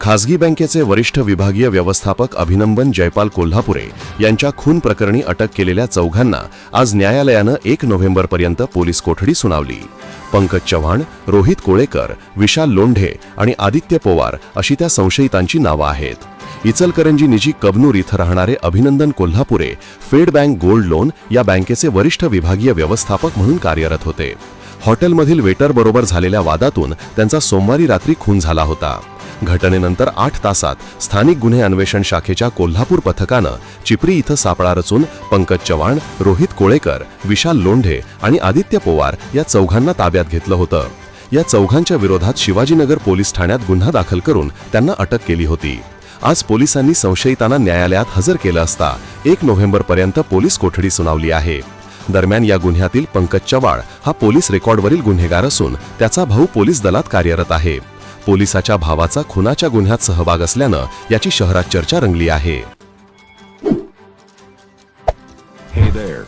खासगी बँकेचे वरिष्ठ विभागीय व्यवस्थापक अभिनंदन जयपाल कोल्हापुरे यांच्या खून प्रकरणी अटक केलेल्या चौघांना आज न्यायालयानं एक नोव्हेंबरपर्यंत पोलीस कोठडी सुनावली. पंकज चव्हाण रोहित कोळेकर विशाल लोंढे आणि आदित्य पोवार अशी त्या संशयितांची नावं आहेत. इचलकरंजी निजी कबनूर इथं राहणारे अभिनंदन कोल्हापुरे फेड बँक गोल्ड लोन या बँकेचे वरिष्ठ विभागीय व्यवस्थापक म्हणून कार्यरत होते. हॉटेलमधील वेटरबरोबर झालेल्या वादातून त्यांचा सोमवारी रात्री खून झाला होता. घटनेनंतर आठ तासात स्थानिक गुन्हे अन्वेषण शाखेच्या कोल्हापूर पथकानं चिपरी इथं सापळा रचून पंकज चव्हाण रोहित कोळेकर विशाल लोंढे आणि आदित्य पोवार या चौघांना ताब्यात घेतलं होतं. या चौघांच्या विरोधात शिवाजीनगर पोलीस ठाण्यात गुन्हा दाखल करून त्यांना अटक केली होती. आज पोलिसांनी संशयितांना न्यायालयात हजर केलं असता एक नोव्हेंबरपर्यंत पोलीस कोठडी सुनावली आहे. दरम्यान या गुन्ह्यातील पंकज चव्हाण हा पोलीस रेकॉर्डवरील गुन्हेगार असून त्याचा भाऊ पोलीस दलात कार्यरत आहे. पोलिसाच्या भावाचा खुनाच्या गुन्ह्यात सहभाग असल्यानं याची शहरात चर्चा रंगली आहे. Hey there,